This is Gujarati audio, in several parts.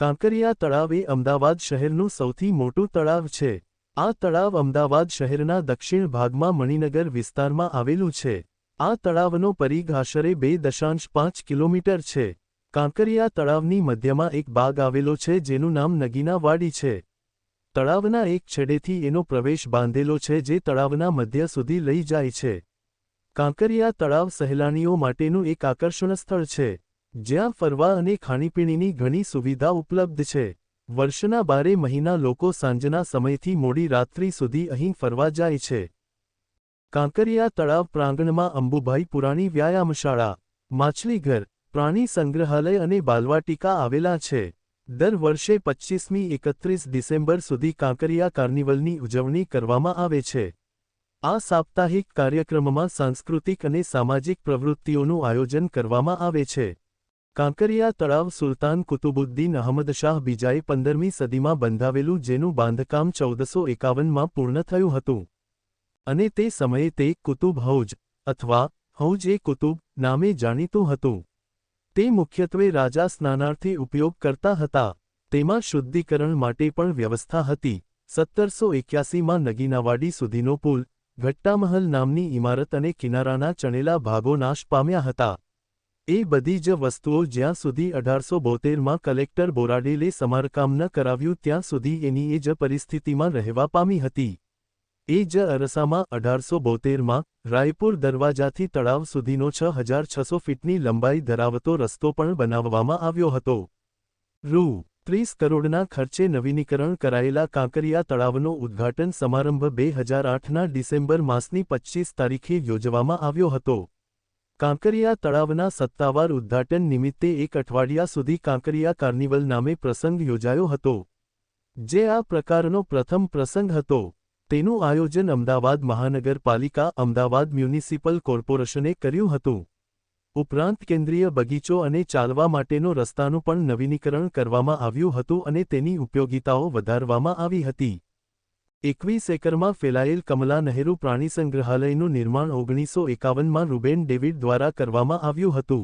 કાંકરિયા તળાવ એ અમદાવાદ શહેરનું સૌથી મોટું તળાવ છે. આ તળાવ અમદાવાદ શહેરના દક્ષિણ ભાગમાં મણિનગર વિસ્તારમાં આવેલું છે. આ તળાવનો પરિઘ આશરે બે દશાંશ પાંચ કિલોમીટર છે. કાંકરિયા તળાવની મધ્યમાં એક બાગ આવેલો છે જેનું નામ નગીના વાડી છે. તળાવના એક છેડેથી એનો પ્રવેશ બાંધેલો છે જે તળાવના મધ્ય સુધી લઈ જાય છે. કાંકરિયા તળાવ સહેલાણીઓ માટેનું એક આકર્ષણ સ્થળ છે. જ્યાં ફરવા અને ખાણીપીણીની ઘણી સુવિધા ઉપલબ્ધ છે. વર્ષના બારે મહિના લોકો સાંજના સમયથી મોડી રાત્રિ સુધી અહીં ફરવા જાય છે. કાંકરિયા તળાવ પ્રાંગણમાં અંબુભાઈ પુરાણી વ્યાયામશાળા, માછલીઘર, પ્રાણી સંગ્રહાલય અને બાલવાટિકા આવેલા છે. દર વર્ષે પચ્ચીસમી એકત્રીસ ડિસેમ્બર સુધી કાંકરિયા કાર્નિવલની ઉજવણી કરવામાં આવે છે. આ સાપ્તાહિક કાર્યક્રમમાં સાંસ્કૃતિક અને સામાજિક પ્રવૃત્તિઓનું આયોજન કરવામાં આવે છે. કાંકરિયા તળાવ સુલતાન કુતુબુદ્દીન અહમદ શાહ બીજાએ પંદરમી સદીમાં બંધાવેલું જેનું બાંધકામ ચૌદસો એકાવનમાં પૂર્ણ થયું હતું. અને તે સમયે તે કુતુબ હૌજ અથવા હૌજ એ કુતુબ નામે જાણીતું હતું. તે મુખ્યત્વે રાજા સ્નાનાર્થી ઉપયોગ કરતા હતા. તેમાં શુદ્ધિકરણ માટે પણ વ્યવસ્થા હતી. સત્તરસો એક્યાસીમાં નગીનાવાડી સુધીનો પુલ, ઘટ્ટામહલ નામની ઇમારત અને કિનારાના ચણેલા ભાગો નાશ પામ્યા હતા. એ બધી જ વસ્તુઓ જ્યાં સુધી અઢારસો બોતેરમાં કલેક્ટર બોરાડેલે સમારકામ ન કરાવ્યું ત્યાં સુધી એની એ જ પરિસ્થિતિમાં રહેવા પામી હતી. એ જ અરસામાં અઢારસો બોતેરમાં રાયપુર દરવાજાથી તળાવ સુધીનો છ હજાર છસો ફીટની લંબાઈ ધરાવતો રસ્તો પણ બનાવવામાં આવ્યો હતો. રૂ. ત્રીસ કરોડના ખર્ચે નવીનીકરણ કરાયેલા કાંકરિયા તળાવનો ઉદ્ઘાટન સમારંભ બે હજાર આઠના ડિસેમ્બર માસની પચ્ચીસ તારીખે યોજવામાં આવ્યો હતો. કાંકરિયા તળાવના સત્તાવાર ઉદ્ઘાટન નિમિત્તે એક અઠવાડિયા સુધી કાંકરિયા કાર્નિવલ નામે પ્રસંગ યોજાયો હતો, જે આ પ્રકારનો પ્રથમ પ્રસંગ હતો. તેનું આયોજન અમદાવાદ મહાનગરપાલિકા, અમદાવાદ મ્યુનિસિપલ કોર્પોરેશને કર્યું હતું. ઉપરાંત કેન્દ્રીય બગીચો અને ચાલવા માટેનો રસ્તાનું પણ નવીનીકરણ કરવામાં આવ્યું હતું અને તેની ઉપયોગિતાઓ વધારવામાં આવી હતી. એકવીસ એકરમાં ફેલાયેલ કમલા નહેરુ પ્રાણી સંગ્રહાલયનું નિર્માણ ઓગણીસો એકાવનમાં રૂબેન ડેવિડ દ્વારા કરવામાં આવ્યું હતું.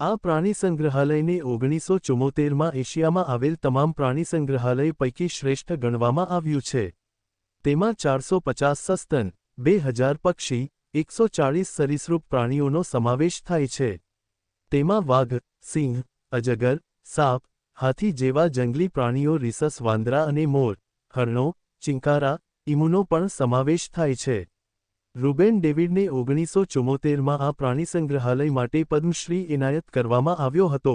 આ પ્રાણી સંગ્રહાલયને ઓગણીસો ચુમ્મોતેરમાં એશિયામાં આવેલ તમામ પ્રાણી સંગ્રહાલય પૈકી શ્રેષ્ઠ ગણવામાં આવ્યું છે. તેમાં ચારસો પચાસ સસ્તન, બે હજાર પક્ષી, એકસો ચાળીસ સરીસૃપ પ્રાણીઓનો સમાવેશ થાય છે. તેમાં વાઘ, સિંહ, અજગર, સાપ, હાથી જેવા જંગલી પ્રાણીઓ, રિસસ, વાંદરા અને મોર, હરણો ચિંકારા, ઇમુનો પણ સમાવેશ થાય છે. રૂબેન ડેવિડને ઓગણીસો ચુમ્મોતેરમાં આ પ્રાણી સંગ્રહાલય માટે પદ્મશ્રી એનાયત કરવામાં આવ્યો હતો.